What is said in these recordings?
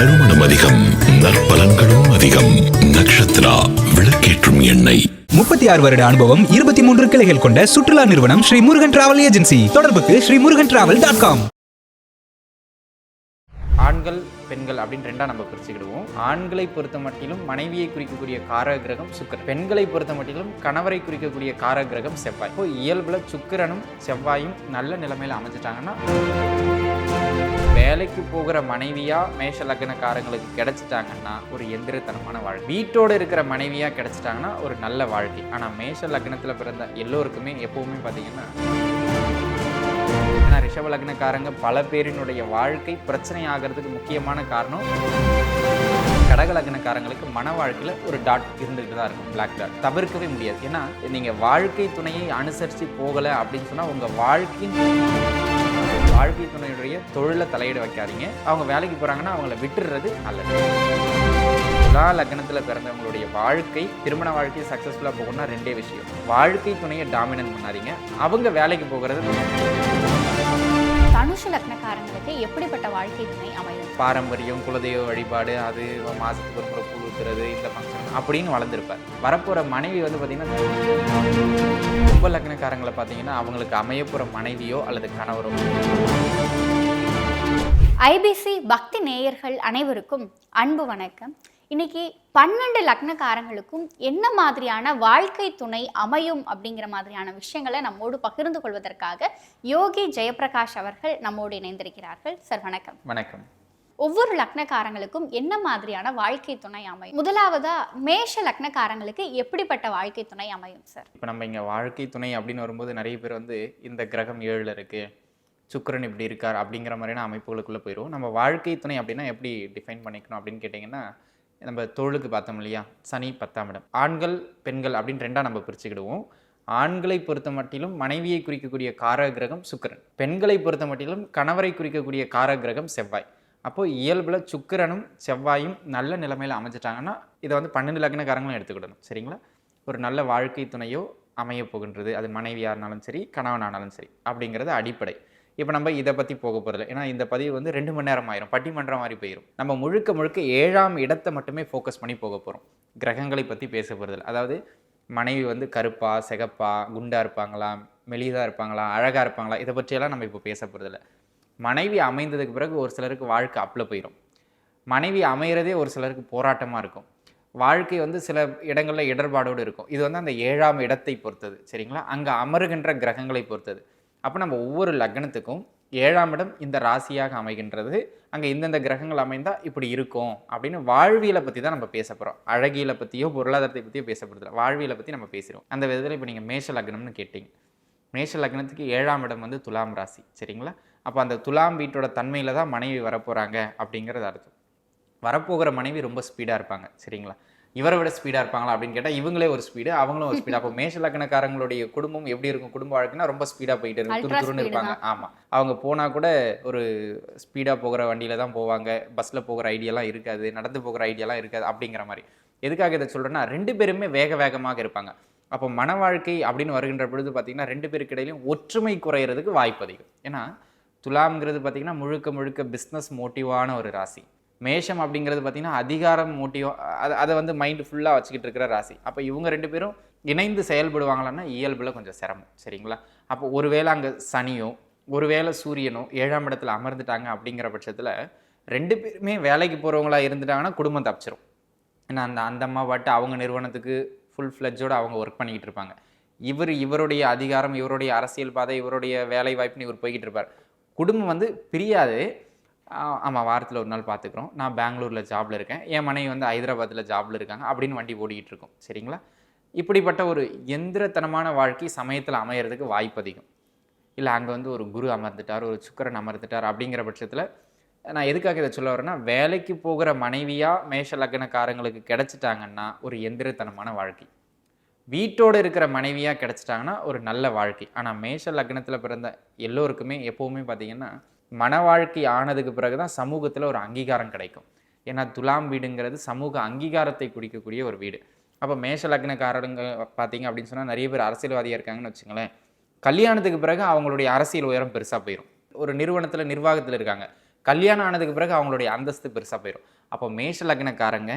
நறுமணம் அதிகம் நற்பலன்களும் அதிகம். நக்ஷத்ரா விளக்கேற்றும் எண்ணெய். முப்பத்தி ஆறு வருட அனுபவம் இருபத்தி மூன்று கிளைகள் கொண்ட சுற்றுலா நிறுவனம் ஸ்ரீ முருகன் டிராவல் ஏஜென்சி தொடர்புக்கு Sri Murugan travel dot com ஆண்கள் பெண்கள் அப்படின்னு ரெண்டா நம்ம பிரிச்சுக்கிடுவோம். ஆண்களை பொறுத்த மட்டிலும் மனைவியை குறிக்கக்கூடிய காரக கிரகம் சுக்கிரன். பெண்களை பொறுத்த மட்டிலும் கணவரை குறிக்கக்கூடிய காரக கிரகம் செவ்வாய். இப்போ இயல்புல சுக்கிரனும் செவ்வாயும் நல்ல நிலைமையில அமைஞ்சிட்டாங்கன்னா வேலைக்கு போகிற மனைவியா மேஷ லக்னக்காரங்களுக்கு கிடைச்சிட்டாங்கன்னா ஒரு எந்திரத்தனமான வாழ்க்கை. வீட்டோடு இருக்கிற மனைவியா கிடைச்சிட்டாங்கன்னா ஒரு நல்ல வாழ்க்கை. ஆனால் மேஷ லக்னத்தில் பிறந்த எல்லோருக்குமே எப்பவுமே பார்த்தீங்கன்னா ஏன்னா ரிஷப லக்னக்காரங்க பல பேரினுடைய வாழ்க்கை பிரச்சனை ஆகிறதுக்கு முக்கியமான காரணம் கடக லக்னக்காரங்களுக்கு மன வாழ்க்கையில் ஒரு டாட் இருந்துகிட்டு தான் இருக்கும். பிளாக் டாட் தவிர்க்கவே முடியாது. ஏன்னா நீங்கள் வாழ்க்கை துணையை அனுசரித்து போகலை அப்படின்னு சொன்னால் உங்கள் வாழ்க்கையின் வாழ்க்கை துணையுடைய தொழிலை தலையிட வைக்காதீங்க. அவங்க வேலைக்கு போகிறாங்கன்னா அவங்கள விட்டுடுறது நல்லது. துலா லக்னத்தில் பிறந்தவங்களுடைய வாழ்க்கை திருமண வாழ்க்கை சக்ஸஸ்ஃபுல்லாக போகணும்னா ரெண்டே விஷயம். வாழ்க்கை துணையை டாமினன்ட் பண்ணாதீங்க. அவங்க வேலைக்கு போகிறது தனுஷ லக்னக்காரங்களுக்கு எப்படிப்பட்ட வாழ்க்கை துணை அமையும்? பாரம்பரியம் குலதெய்வ வழிபாடு அது மாதத்துக்கு ஒரு முறை பூ ஊத்துறது இந்த ஃபங்க்ஷன் அப்படின்னு வளர்ந்துருப்பார். வரப்போகிற மனைவி வந்து பார்த்திங்கன்னா கும்ப லக்னக்காரங்களை பார்த்தீங்கன்னா அவங்களுக்கு அமையப்போகிற மனைவியோ அல்லது கணவரோ. ஐபிசி பக்தி நேயர்கள் அனைவருக்கும் அன்பு வணக்கம். இன்னைக்கு பன்னெண்டு லக்னக்காரங்களுக்கும் என்ன மாதிரியான வாழ்க்கை துணை அமையும் அப்படிங்கிற மாதிரியான விஷயங்களை நம்மோடு பகிர்ந்து கொள்வதற்காக யோகி ஜெயப்பிரகாஷ் அவர்கள் நம்மோடு இணைந்திருக்கிறார்கள். சார் வணக்கம். வணக்கம். ஒவ்வொரு லக்னக்காரங்களுக்கும் என்ன மாதிரியான வாழ்க்கை துணை அமையும்? முதலாவதா மேஷ லக்னக்காரங்களுக்கு எப்படிப்பட்ட வாழ்க்கை துணை அமையும் சார்? இப்போ நம்ம இங்கே வாழ்க்கை துணை அப்படின்னு வரும்போது நிறைய பேர் வந்து இந்த கிரகம் ஏழில் இருக்குது சுக்கிரன் இப்படி இருக்கார் அப்படிங்கிற மாதிரியான அமைப்புகளுக்குள்ளே போயிடும் நம்ம வாழ்க்கை துணை அப்படின்னா எப்படி டிஃபைன் பண்ணிக்கணும் அப்படின்னு கேட்டிங்கன்னா நம்ம தோளுக்கு பார்த்தோம் இல்லையா? சனி பத்தாம் இடம். ஆண்கள் பெண்கள் அப்படின்னு ரெண்டாக நம்ம பிரிச்சுக்கிடுவோம். ஆண்களை பொறுத்த மட்டிலும் மனைவியை குறிக்கக்கூடிய கார கிரகம் சுக்கிரன். பெண்களை பொறுத்த மட்டிலும் கணவரை குறிக்கக்கூடிய கார கிரகம் செவ்வாய். அப்போது இயல்பில் சுக்கிரனும் செவ்வாயும் நல்ல நிலைமையில் அமைஞ்சிட்டாங்கன்னா இதை வந்து பன்னெண்டு லக்னக்காரங்களும் எடுத்துக்கிடணும். சரிங்களா? ஒரு நல்ல வாழ்க்கை துணையோ அமைய போகின்றது. அது மனைவியாக இருந்தாலும் சரி கணவனானாலும் சரி அப்படிங்கிறது அடிப்படை. இப்போ நம்ம இதை பற்றி போக போகிறதில்ல ஏன்னா இந்த பதிவு வந்து ரெண்டு மணி நேரம் ஆயிரும். பட்டிமன்றம் மாதிரி போயிடும் நம்ம முழுக்க முழுக்க ஏழாம் இடத்தை மட்டுமே ஃபோக்கஸ் பண்ணி போக போகிறோம் கிரகங்களை பற்றி பேச போகிறதில்ல அதாவது மனைவி வந்து கருப்பா சிகப்பா குண்டாக இருப்பாங்களா மெலிதாக இருப்பாங்களா அழகாக இருப்பாங்களா இதை பற்றியெல்லாம் நம்ம இப்போ பேச போகிறதில்ல மனைவி அமைந்ததுக்கு பிறகு ஒரு சிலருக்கு வாழ்க்கை அப்பில் போயிடும் மனைவி அமைகிறதே ஒரு சிலருக்கு போராட்டமாக இருக்கும். வாழ்க்கை வந்து சில இடங்களில் இடர்பாடோடு இருக்கும். இது வந்து அந்த ஏழாம் இடத்தை பொறுத்தது சரிங்களா? அங்கே அமருகின்ற கிரகங்களை பொறுத்தது. அப்போ நம்ம ஒவ்வொரு லக்னத்துக்கும் ஏழாம் இடம் இந்த ராசியாக அமைகின்றது. அங்கே இந்தந்த கிரகங்கள் அமைந்தால் இப்படி இருக்கும் அப்படின்னு வாழ்வியலை பற்றி தான் நம்ம பேச போகிறோம் அழகியலை பற்றியோ பொருளாதாரத்தை பற்றியோ பேச வாழ்வியலை பற்றி நம்ம பேசுகிறோம் அந்த விதத்தில் இப்போ நீங்கள் மேஷ லக்னம்னு கேட்டிங்க. மேஷ லக்னத்துக்கு ஏழாம் இடம் வந்து துலாம் ராசி சரிங்களா? அப்போ அந்த துலாம் வீட்டோட தன்மையில் தான் மனைவி வரப்போகிறாங்க அப்படிங்கிறது அர்த்தம். வரப்போகிற மனைவி ரொம்ப ஸ்பீடாக இருப்பாங்க சரிங்களா? இவரை விட ஸ்பீடாக இருப்பாங்களா அப்படின்னு கேட்டால் இவங்களே ஒரு ஸ்பீடு அவங்களும் ஒரு ஸ்பீடு அப்போ மேஷ லக்னக்காரங்களுடைய குடும்பம் எப்படி இருக்கும் குடும்ப வாழ்க்கைனா ரொம்ப ஸ்பீடாக போயிட்டு இருக்கும் துரு துருன்னு இருப்பாங்க. ஆமாம் அவங்க போனால் கூட ஒரு ஸ்பீடாக போகிற வண்டியில் தான் போவாங்க பஸ்ஸில் போகிற ஐடியாலாம் இருக்காது நடந்து போகிற ஐடியாலாம் இருக்காது அப்படிங்கிற மாதிரி. எதுக்காக இதை சொல்கிறேன்னா ரெண்டு பேருமே வேக வேகமாக இருப்பாங்க. அப்போ மன வாழ்க்கை அப்படின்னு வருகின்ற பொழுது பார்த்தீங்கன்னா ரெண்டு பேருக்கு இடையிலும் ஒற்றுமை குறையிறதுக்கு வாய்ப்பு அதிகம். ஏன்னா துலாம்ங்கிறது பார்த்திங்கன்னா முழுக்க முழுக்க பிஸ்னஸ் மோட்டிவான ஒரு ராசி. மேஷம் அப்படிங்கிறது பார்த்தீங்கன்னா அதிகாரம் மோட்டிவ் அதை அதை வந்து மைண்டு ஃபுல்லாக வச்சுக்கிட்டு இருக்கிற ராசி. அப்போ இவங்க ரெண்டு பேரும் இணைந்து செயல்படுவாங்களான்னா இயல்பில் கொஞ்சம் சிரமம் சரிங்களா? அப்போ ஒருவேளை அங்கே சனியோ ஒருவேளை சூரியனோ ஏழாம் இடத்துல அமர்ந்துட்டாங்க அப்படிங்கிற பட்சத்தில் ரெண்டு பேருமே வேலைக்கு போகிறவங்களா இருந்துட்டாங்கன்னா குடும்பம் தப்பிச்சிரும். ஏன்னா அந்த அந்த அம்மா பாட்டு அவங்க நிறுவனத்துக்கு ஃபுல் ஃப்ளெஜோடு அவங்க ஒர்க் பண்ணிக்கிட்டு இருப்பாங்க. இவர் இவருடைய அதிகாரம் இவருடைய அரசியல் பாதை இவருடைய வேலை வாய்ப்புன்னு இவர் போய்கிட்டு இருப்பார். குடும்பம் வந்து பிரியாது. ஆமாம் வாரத்தில் ஒரு நாள் பார்த்துக்குறோம் நான் பெங்களூரில் ஜாபில் இருக்கேன். என் மனைவி வந்து ஹைதராபாத்தில் ஜாபில் இருக்காங்க. அப்படின்னு வண்டி ஓடிக்கிட்டு இருக்கோம். சரிங்களா? இப்படிப்பட்ட ஒரு எந்திரத்தனமான வாழ்க்கை சமயத்தில் அமையிறதுக்கு வாய்ப்பு அதிகம். இல்லை அங்கே வந்து ஒரு குரு அமர்ந்துட்டார் ஒரு சுக்கரன் அமர்ந்துட்டார் அப்படிங்கிற பட்சத்தில் நான் எதுக்காக இதை சொல்ல வரேன்னா வேலைக்கு போகிற மனைவியாக மேஷ லக்னக்காரங்களுக்கு கிடைச்சிட்டாங்கன்னா ஒரு எந்திரத்தனமான வாழ்க்கை. வீட்டோடு இருக்கிற மனைவியாக கிடைச்சிட்டாங்கன்னா ஒரு நல்ல வாழ்க்கை. ஆனால் மேஷ லக்னத்தில் பிறந்த எல்லோருக்குமே எப்போவுமே பார்த்திங்கன்னா மன வாழ்க்கை ஆனதுக்கு பிறகு தான் சமூகத்தில் ஒரு அங்கீகாரம் கிடைக்கும். ஏன்னா துலாம் வீடுங்கிறது சமூக அங்கீகாரத்தை குடிக்கக்கூடிய ஒரு வீடு. அப்போ மேஷ லக்னக்காரங்க பார்த்தீங்க அப்படின்னு சொன்னால் நிறைய பேர் அரசியல்வாதியாக இருக்காங்கன்னு வச்சுங்களேன் கல்யாணத்துக்கு பிறகு அவங்களுடைய அரசியல் உயரம் பெருசாக போயிடும் ஒரு நிறுவனத்தில் நிர்வாகத்தில் இருக்காங்க. கல்யாணம் ஆனதுக்கு பிறகு அவங்களுடைய அந்தஸ்து பெருசாக போயிடும் அப்போ மேஷ லக்னக்காரங்க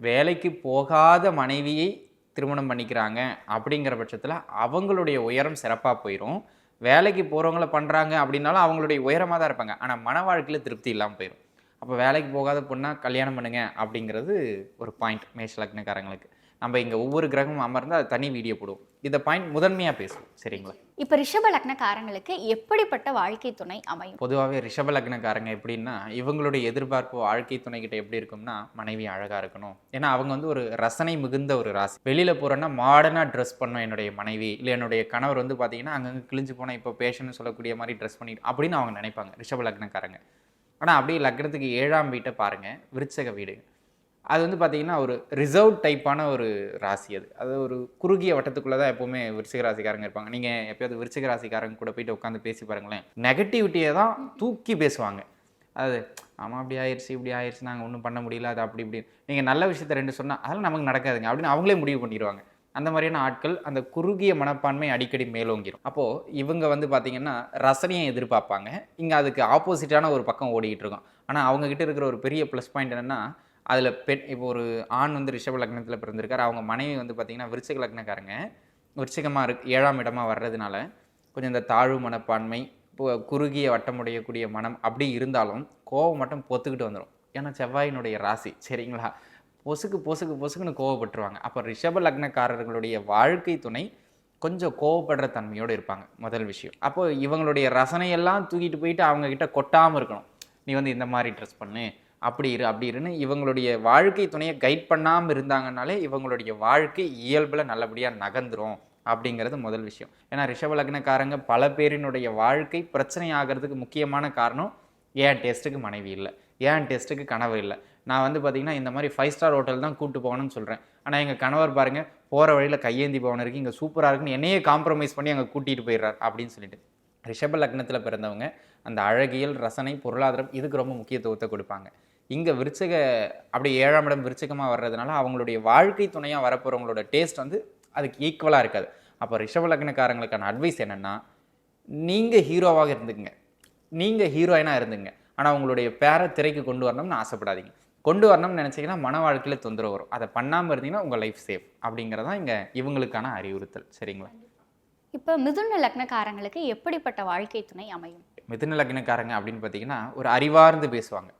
வேலைக்கு போகாத மனைவியை திருமணம் பண்ணிக்கிறாங்க அப்படிங்கிற பட்சத்தில் அவங்களுடைய உயரம் சிறப்பாக போயிடும் வேலைக்கு போகிறவங்கள பண்ணுறாங்க அப்படின்னாலும் அவங்களுடைய உயரமாக தான் இருப்பாங்க. ஆனால் மன வாழ்க்கையில் திருப்தி இல்லாமல் போயிடும் அப்போ வேலைக்கு போகாத பொண்ணாக கல்யாணம் பண்ணுங்க அப்படிங்கிறது ஒரு பாயிண்ட் மேஷ லக்னக்காரங்களுக்கு நம்ம இங்கே ஒவ்வொரு கிரகமும் அமர்ந்து அது தனி வீடியோ போடுவோம். இந்த பாயிண்ட் முதன்மையாக பேசுவோம். சரிங்களா? இப்போ ரிஷப லக்னக்காரங்களுக்கு எப்படிப்பட்ட வாழ்க்கை துணை அமையும்? பொதுவாகவே ரிஷப லக்னக்காரங்க எப்படின்னா இவங்களுடைய எதிர்பார்ப்பு வாழ்க்கை துணைக்கிட்ட எப்படி இருக்கும்னா மனைவி அழகாக இருக்கணும். ஏன்னா அவங்க வந்து ஒரு ரசனை மிகுந்த ஒரு ராசி. வெளியில் போகிறோன்னா மாடர்னாக ட்ரெஸ் பண்ணும் என்னுடைய மனைவி. இல்லை என்னுடைய கணவர் வந்து பார்த்தீங்கன்னா அங்கங்கே கிழிஞ்சு போனால் இப்போ பேஷன்னு சொல்லக்கூடிய மாதிரி ட்ரெஸ் பண்ணி அப்படின்னு அவங்க நினைப்பாங்க ரிஷப லக்னக்காரங்க. ஆனால் அப்படியே லக்னத்துக்கு ஏழாம் வீட்டை பாருங்கள் விருச்சக வீடு அது வந்து பார்த்தீங்கன்னா ஒரு ரிசர்வ் டைப்பான ஒரு ராசி அது. அது ஒரு குறுகிய வட்டத்துக்குள்ளே தான் எப்போவுமே விருச்சிக ராசிக்காரங்க இருப்பாங்க. நீங்கள் எப்போயாவது விருச்சிக ராசிக்காரங்க கூட போயிட்டு உட்காந்து பேசி பாருங்களேன். நெகட்டிவிட்டியை தான் தூக்கி பேசுவாங்க. அது ஆமாம் அப்படி ஆயிடுச்சு இப்படி ஆயிடுச்சு நாங்கள் ஒன்றும் பண்ண முடியல அது அப்படி இப்படி நீங்கள் நல்ல விஷயத்த ரெண்டு சொன்னால் அதெல்லாம் நமக்கு நடக்காதுங்க. அப்படின்னு அவங்களே முடிவு பண்ணிடுவாங்க. அந்த மாதிரியான ஆட்கள் அந்த குறுகிய மனப்பான்மை அடிக்கடி மேலோங்கிரும். அப்போது இவங்க வந்து பார்த்திங்கன்னா ரசனையை எதிர்பார்ப்பாங்க. இங்கே அதுக்கு ஆப்போசிட்டான ஒரு பக்கம் ஓடிக்கிட்டு இருக்கும். ஆனால் அவங்கக்கிட்ட இருக்கிற ஒரு பெரிய ப்ளஸ் பாயிண்ட் என்னென்னா அதில் பெண் இப்போ ஒரு ஆண் வந்து ரிஷப லக்னத்தில் பிறந்திருக்கார். அவங்க மனைவி வந்து பார்த்திங்கன்னா விருச்சிக லக்னக்காரங்க. விருச்சிகமாக இருக்கு ஏழாம் இடமாக வர்றதுனால கொஞ்சம் இந்த தாழ்வு மனப்பான்மை இப்போ குறுகிய வட்டமுடையக்கூடிய மனம் அப்படி இருந்தாலும் கோவம் மட்டும் பொத்துக்கிட்டு வந்துடும் ஏன்னா செவ்வாயினுடைய ராசி சரிங்களா? பொசுக்கு பொசுக்கு பொசுக்குன்னு கோவப்பட்டுருவாங்க. அப்போ ரிஷப லக்னக்காரர்களுடைய வாழ்க்கை துணை கொஞ்சம் கோவப்படுற தன்மையோடு இருப்பாங்க முதல் விஷயம். அப்போ இவங்களுடைய ரசனையெல்லாம் தூக்கிட்டு போயிட்டு அவங்கக்கிட்ட கொட்டாமல் இருக்கணும். நீ வந்து இந்த மாதிரி ட்ரெஸ் பண்ணு அப்படி இரு அப்படி இருன்னு இவங்களுடைய வாழ்க்கை துணையை கைட் பண்ணாமல் இருந்தாங்கனாலே இவங்களுடைய வாழ்க்கை இயல்பில் நல்லபடியாக நகர்ந்துரும் அப்படிங்கிறது முதல் விஷயம். ஏன்னா ரிஷப லக்னக்காரங்க பல பேரினுடைய வாழ்க்கை பிரச்சனை ஆகிறதுக்கு முக்கியமான காரணம் ஏன் டெஸ்ட்டுக்கு மனைவி இல்லை. ஏன் டெஸ்ட்டுக்கு கனவு இல்லை. நான் வந்து பார்த்திங்கன்னா இந்த மாதிரி ஃபைவ் ஸ்டார் ஹோட்டல் தான் கூப்பிட்டு போகணும்னு சொல்கிறேன் ஆனால் எங்கள் கணவர் பாருங்கள் போகிற வழியில் கையேந்தி பவன் இருக்குது இங்கே சூப்பராக இருக்குன்னு என்னையே காம்ப்ரமைஸ் பண்ணி அங்கே கூட்டிகிட்டு போயிடுறார் அப்படின்னு சொல்லிட்டு. ரிஷப லக்னத்தில் பிறந்தவங்க அந்த அழகியல் ரசனை பொருளாதாரம் இதுக்கு ரொம்ப முக்கியத்துவத்தை கொடுப்பாங்க. இங்கே விருச்சக அப்படியே ஏழாம் இடம் விருச்சகமாக வர்றதுனால அவங்களுடைய வாழ்க்கை துணையாக வரப்போகிறவங்களோட டேஸ்ட் வந்து அதுக்கு ஈக்குவலாக இருக்காது. அப்போ ரிஷப லக்னக்காரங்களுக்கான அட்வைஸ் என்னென்னா நீங்கள் ஹீரோவாக இருந்துக்குங்க. நீங்கள் ஹீரோயினாக இருந்துங்க. ஆனால் உங்களுடைய பேரை திரைக்கு கொண்டு வரணும்னு ஆசைப்படாதீங்க. கொண்டு வரணும்னு நினச்சிங்கன்னா மன வாழ்க்கையில் தொந்தரவு வரும். அதை பண்ணாமல் இருந்தீங்கன்னா உங்கள் லைஃப் சேஃப் அப்படிங்கிறதான் இங்கே இவங்களுக்கான அறிவுறுத்தல். சரிங்களா? இப்போ மிதுன லக்னக்காரங்களுக்கு எப்படிப்பட்ட வாழ்க்கை துணை அமையும்? மிதுன லக்னக்காரங்க அப்படின்னு பார்த்தீங்கன்னா ஒரு அறிவார்ந்து பேசுவாங்க.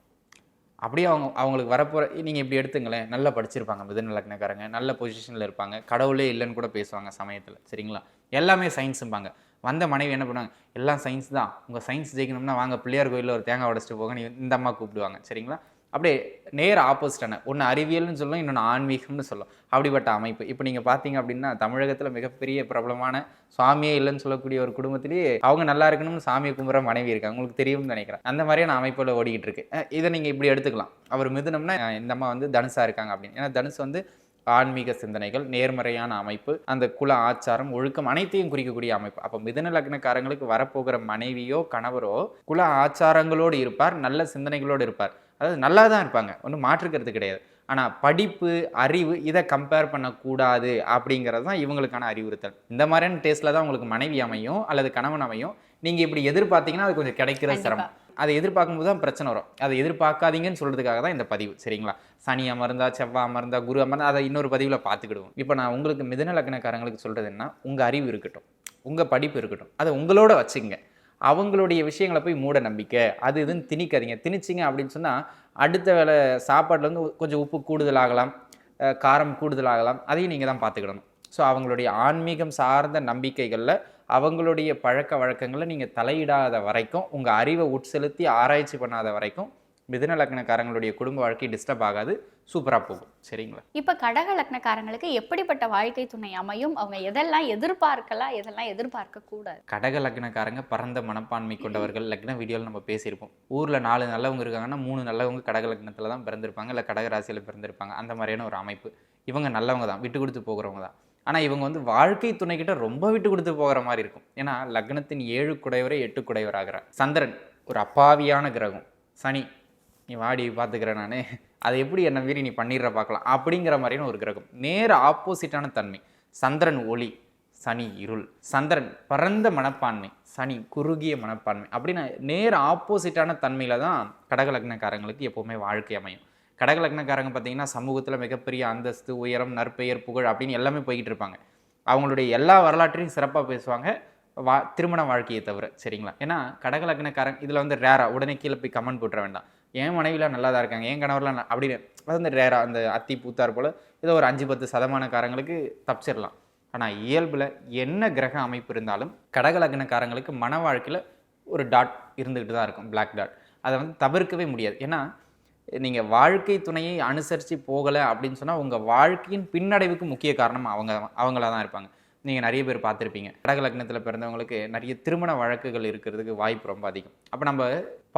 அப்படியே அவங்க அவங்களுக்கு வரப்போகிற நீங்கள் இப்படி எடுத்துங்களேன். நல்லா படிச்சிருப்பாங்க மிதுன லக்னக்காரங்க. நல்ல பொசிஷனில் இருப்பாங்க. கடவுளே இல்லைன்னு கூட பேசுவாங்க சமயத்தில். சரிங்களா? எல்லாமே சயின்ஸும்பாங்க வந்த மனைவி என்ன பண்ணுவாங்க? எல்லாம் சயின்ஸ் தான். உங்கள் சயின்ஸ் ஜெயிக்கணும்னா வாங்க பிள்ளையார் கோயிலில் ஒரு தேங்காய் உடச்சிட்டு போக நீ இந்த அம்மா கூப்பிடுவாங்க. சரிங்களா? அப்படியே நேர் ஆப்போசிட்டான ஒன்று அறிவியல்னு சொல்லும் இன்னொன்று ஆன்மீகம்னு சொல்லும் அப்படிப்பட்ட அமைப்பு. இப்போ நீங்கள் பார்த்தீங்க அப்படின்னா தமிழகத்தில் மிகப்பெரிய பிரபலமான சுவாமியே இல்லைன்னு சொல்லக்கூடிய ஒரு குடும்பத்திலேயே அவங்க நல்லா இருக்கணும்னு சாமியை கும்புற மனைவி இருக்காங்க அவங்களுக்கு தெரியும்னு நினைக்கிறேன். அந்த மாதிரியான அமைப்பில் ஓடிக்கிட்டு இருக்கு. இதை நீங்கள் இப்படி எடுத்துக்கலாம். அவர் மிதுனம்னா இந்த அம்மா வந்து தனுஷாக இருக்காங்க அப்படின்னு. ஏன்னா தனுசு வந்து ஆன்மீக சிந்தனைகள் நேர்மறையான அமைப்பு அந்த குல ஆச்சாரம் ஒழுக்கம் அனைத்தையும் குறிக்கக்கூடிய அமைப்பு. அப்போ மிதன லக்னக்காரங்களுக்கு வரப்போகிற மனைவியோ கணவரோ குல ஆச்சாரங்களோடு இருப்பார் நல்ல சிந்தனைகளோடு இருப்பார். அதாவது நல்லா தான் இருப்பாங்க. ஒன்றும் மாற்றுக்கிறது கிடையாது. ஆனால் படிப்பு அறிவு இதை கம்பேர் பண்ணக்கூடாது அப்படிங்கிறது தான் இவங்களுக்கான அறிவுறுத்தல். இந்த மாதிரியான டேஸ்ட்டில் தான் உங்களுக்கு மனைவி அமையும் அல்லது கணவன் அமையும். நீங்கள் இப்படி எதிர்பார்த்தீங்கன்னா அது கொஞ்சம் கிடைக்கிற சிரமம். அதை எதிர்பார்க்கும்போது தான் பிரச்சனை வரும். அதை எதிர்பார்க்காதீங்கன்னு சொல்கிறதுக்காக தான் இந்த பதிவு. சரிங்களா? சனி அமர்ந்தா செவ்வாய் அமர்ந்தா குரு அமர்ந்தா அதை இன்னொரு பதிவில் பார்த்துக்கிடுவோம். இப்போ நான் உங்களுக்கு மிதன லக்னக்காரங்களுக்கு சொல்கிறது என்ன உங்கள் அறிவு இருக்கட்டும். உங்கள் படிப்பு இருக்கட்டும். அதை உங்களோட வச்சுங்க அவங்களுடைய விஷயங்களை போய் மூட நம்பிக்கை அது இதுன்னு திணிக்காதீங்க. திணிச்சிங்க அப்படின்னு சொன்னால் அடுத்த வேலை சாப்பாட்டில் வந்து கொஞ்சம் உப்பு கூடுதலாகலாம் காரம் கூடுதலாகலாம் அதையும் நீங்கள் தான் பார்த்துக்கிடணும். ஸோ அவங்களுடைய ஆன்மீகம் சார்ந்த நம்பிக்கைகளில் அவங்களுடைய பழக்க வழக்கங்களை நீங்கள் தலையிடாத வரைக்கும் உங்கள் அறிவை உட்செலுத்தி ஆராய்ச்சி பண்ணாத வரைக்கும் மிதுன லக்னக்காரங்களுடைய குடும்ப வாழ்க்கை டிஸ்டர்ப் ஆகாது சூப்பராக போகும். சரிங்களா? இப்போ கடக லக்னக்காரங்களுக்கு எப்படிப்பட்ட வாழ்க்கை துணை அமையும்? அவங்க எதெல்லாம் எதிர்பார்க்கலாம் எதெல்லாம் எதிர்பார்க்க கூடாது? கடக லக்னக்காரங்க பரந்த மனப்பான்மை கொண்டவர்கள். லக்ன வீடியோவில் நம்ம பேசியிருப்போம். ஊரில் நாலு நல்லவங்க இருக்காங்கன்னா மூணு நல்லவங்க கடக லக்னத்தில் தான் பிறந்திருப்பாங்க இல்லை கடக ராசியில் பிறந்திருப்பாங்க. அந்த மாதிரியான ஒரு அமைப்பு. இவங்க நல்லவங்க தான் விட்டு கொடுத்து போகிறவங்க தான். ஆனால் இவங்க வந்து வாழ்க்கை துணைக்கிட்ட ரொம்ப விட்டு கொடுத்து போகிற மாதிரி இருக்கும். ஏன்னா லக்னத்தின் ஏழு குடைவரை எட்டு குடைவர் ஆகிறார் சந்திரன் ஒரு அப்பாவியான கிரகம். சனி நீ வாடி பார்த்துக்கிறேன் நான். அதை எப்படி என்ன மீறி நீ பண்ணிடுற பார்க்கலாம். அப்படிங்கிற மாதிரியான ஒரு கிரகம். நேர் ஆப்போசிட்டான தன்மை. சந்திரன் ஒளி சனி இருள். சந்திரன் பரந்த மனப்பான்மை சனி குறுகிய மனப்பான்மை. அப்படின்னு நேர் ஆப்போசிட்டான தன்மையில் தான் கடகலக்னக்காரங்களுக்கு எப்போவுமே வாழ்க்கை அமையும். கடகலக்னக்காரங்க பார்த்தீங்கன்னா சமூகத்தில் மிகப்பெரிய அந்தஸ்து உயரம் நற்பெயர் புகழ் அப்படின்னு எல்லாமே போய்கிட்டு இருப்பாங்க. அவங்களுடைய எல்லா வரலாற்றையும் சிறப்பாக பேசுவாங்க. வா திருமண வாழ்க்கையை தவிர சரிங்களா? ஏன்னா கடகலக்னக்காரங்க இதில் வந்து ரேரா உடனே கீழே போய் கமெண்ட் போட்டுற வேண்டாம். என் மனைவிலாம் நல்லா தான் இருக்காங்க. என் கணவர்லாம் அப்படின்னு அது வந்து ரேரா அந்த அத்தி பூத்தார் போல் ஏதோ ஒரு அஞ்சு பத்து சதமானக்காரங்களுக்கு தப்பிச்சிடலாம். ஆனால் இயல்பில் என்ன கிரக அமைப்பு இருந்தாலும் கடகலக்னக்காரங்களுக்கு மன வாழ்க்கையில் ஒரு டாட் இருந்துக்கிட்டு தான் இருக்கும் பிளாக் டாட் அதை வந்து தவிர்க்கவே முடியாது. ஏன்னா நீங்கள் வாழ்க்கை துணையை அனுசரித்து போகலை அப்படின்னு சொன்னால் உங்கள் வாழ்க்கையின் பின்னடைவுக்கு முக்கிய காரணம் அவங்க அவங்களாக தான் இருப்பாங்க. நீங்கள் நிறைய பேர் பார்த்துருப்பீங்க. கடக லக்னத்தில் பிறந்தவங்களுக்கு நிறைய திருமண வழக்குகள் இருக்கிறதுக்கு வாய்ப்பு ரொம்ப அதிகம். அப்போ நம்ம